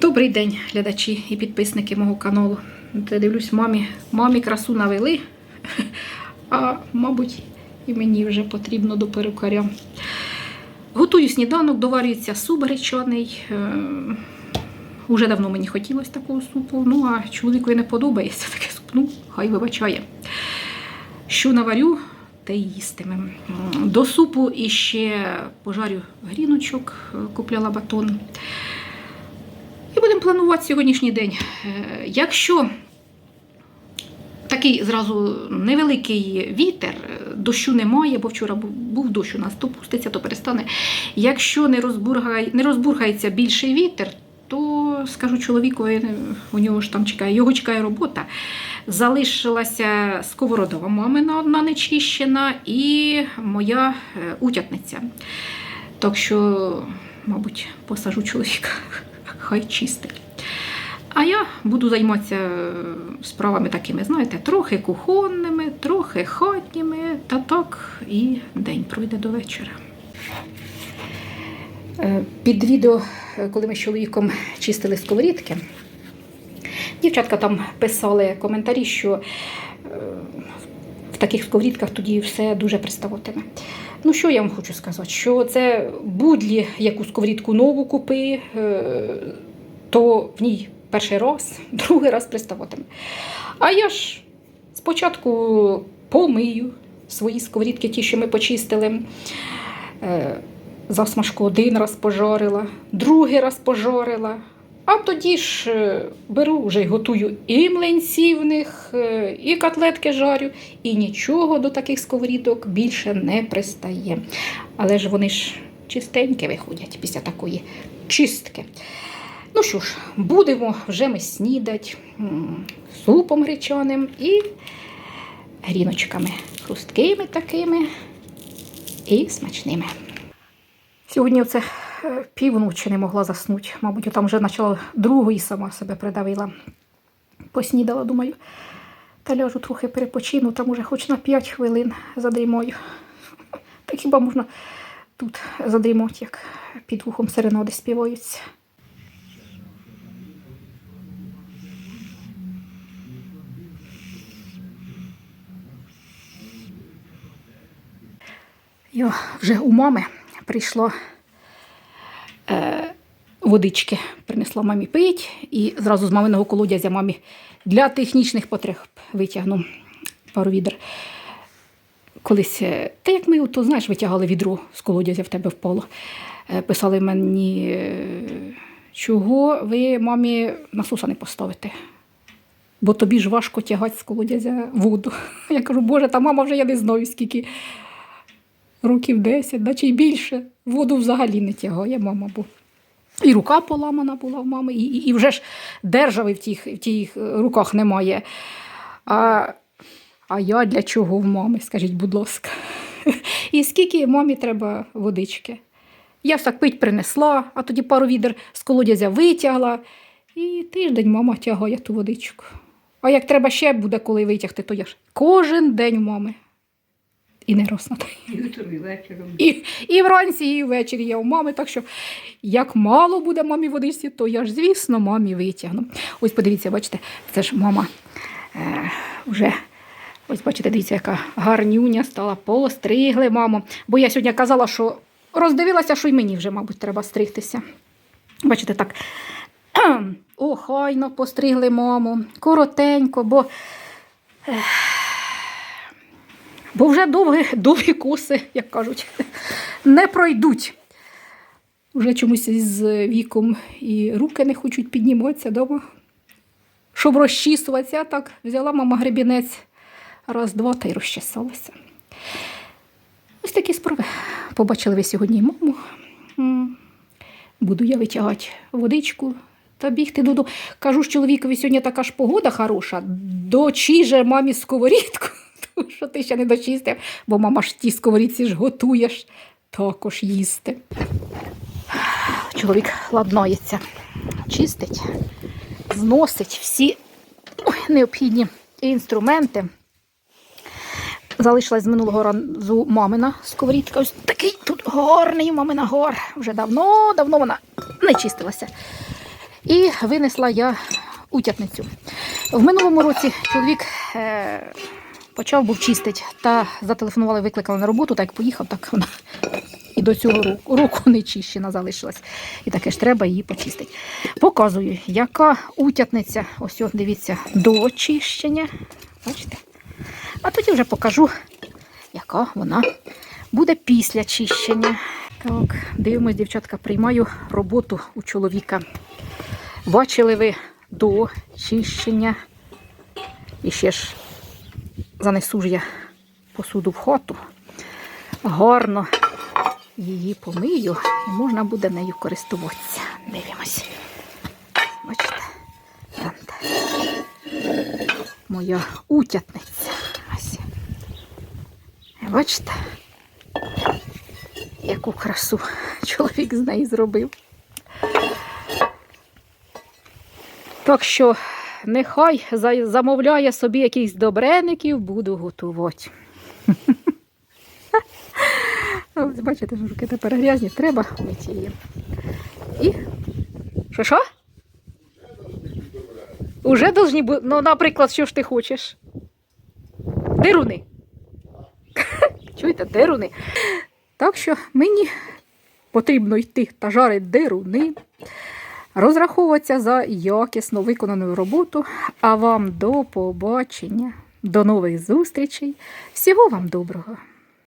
Добрий день, глядачі і підписники мого каналу. Та дивлюсь, мамі, мамі красу навели, а мабуть, і мені вже потрібно до перукаря. Готую сніданок, доварюється суп гречаний. Е, Уже давно мені хотілося такого супу. Ну, а чоловікові не подобається таке суп. Ну, хай вибачає. Що наварю, те. М, До супу іще пожарю гріночок, е, купляла батон. Планувати сьогоднішній день. Е, Якщо такий зразу невеликий вітер, е, дощу немає, бо вчора був- дощ у нас, то пуститься, то перестане. Якщо не, розбургає, не розбургається більший вітер, то скажу чоловікові, е, у нього ж там чекає, його чекає робота. Залишилася сковородова мамина одна нечищена і моя утятниця. Так що, мабуть, посажу чоловіка, хай чистить. А я буду займатися е, справами такими, знаєте, трохи кухонними, трохи хатніми, та так і день пройде до вечора. Е, Під відео, е, коли ми з чоловіком чистили сковорідки, дівчатка там писали коментарі, що в таких сковорідках тоді все дуже приставатиме. Ну, що я вам хочу сказати? Що це будлі, яку сковорідку нову купи, то в ній перший раз, другий раз приставатиме. А я ж спочатку помию свої сковорідки, ті, що ми почистили. Е, Засмажку один раз пожарила, другий раз пожарила. А тоді ж е, беру вже й готую і млинці в них, е, і котлетки жарю, і нічого до таких сковорідок більше не пристає. Але ж вони ж чистенькі виходять після такої чистки. Ну що ж, будемо вже ми снідать супом гречаним і гріночками хрусткими такими і смачними. Сьогодні оце е, півночі не могла заснути. Мабуть, там вже почала другої сама себе придавила. Поснідала, думаю, та ляжу трохи перепочину, там уже хоч на 5 хвилин задрімаю. Так хіба можна тут задрімати, як під вухом серенади співаються. Йо, вже у мами прийшло е, водички, принесла мамі пить і зразу з маминого колодязя мамі для технічних потреб витягну пару відер. Колись, е, та як ми то знаєш, витягали відро з колодязя в тебе впало. Е, писали мені, е, чого ви мамі насоса не поставите. Бо тобі ж важко тягати з колодязя воду. Я кажу, Боже, та мама вже я не знаю, скільки років 10, да, чи й більше. Воду взагалі не тягає мама, бо і рука поламана була в мами, і, і, і вже ж держави в тих, в тих е, руках немає. А, а я для чого в мами, скажіть, будь ласка. І скільки мамі треба водички? Я ж так пить принесла, а тоді пару відер з колодязя витягла. І тиждень мама тягає ту водичку. А як треба ще буде коли витягти, то я ж кожен день у мами. І не раз. І утром, і вечором. І, і вранці, і ввечері я у мами. Так що, як мало буде мамі водичці, то я ж, звісно, мамі витягну. Ось подивіться, бачите, це ж мама е, вже. Ось бачите, дивіться, яка гарнюня стала, постригли, мамо. Бо я сьогодні казала, що роздивилася, що й мені вже, мабуть, треба стригтися. Бачите, так. Охайно постригли маму, коротенько, бо Бо вже довгі, довгі коси, як кажуть, не пройдуть. Вже чомусь з віком і руки не хочуть підніматися дома. Щоб розчісуватися, так взяла мама гребінець раз, два та й розчесалася. Ось такі справи. Побачили ви сьогодні маму. Буду я витягати водичку та бігти додому. Кажу ж чоловікові, сьогодні така ж погода хороша. Дочіже мамі сковорідку, що ти ще не дочистив, бо мама ж ті сковорідці ж готуєш також їсти. Чоловік ладнається, чистить, зносить всі необхідні інструменти. Залишилась з минулого разу мамина сковорідка. Ось такий тут гарний мамина гор. Вже давно, давно вона не чистилася. І винесла я утятницю. В минулому році чоловік е, почав був чистити та зателефонували, викликали на роботу, так як поїхав, так вона і до цього року, року не чищена залишилась. І таке ж треба її почистити. Показую, яка утятниця. Ось, о, дивіться, до очищення. Бачите? А тоді вже покажу, яка вона буде після чищення. Так, дивимось, дівчатка, приймаю роботу у чоловіка. Бачили ви до чищення. І ще ж занесу ж я посуду в хату. Гарно її помию і можна буде нею користуватися. Дивимось. Бачите? Моя утятниця. Ось. Бачите? Яку красу чоловік з неї зробив. Так що нехай замовляє собі якихось добреників, буду готувати. Бачите, що руки тепер грязні, треба мити її. І. Що що? Уже должні бути. Ну, наприклад, що ж ти хочеш? Дируни. Чуєте, дируни? Так що мені потрібно йти та жарити дируни, розраховуватися за якісно виконану роботу. А вам до побачення, до нових зустрічей. Всього вам доброго!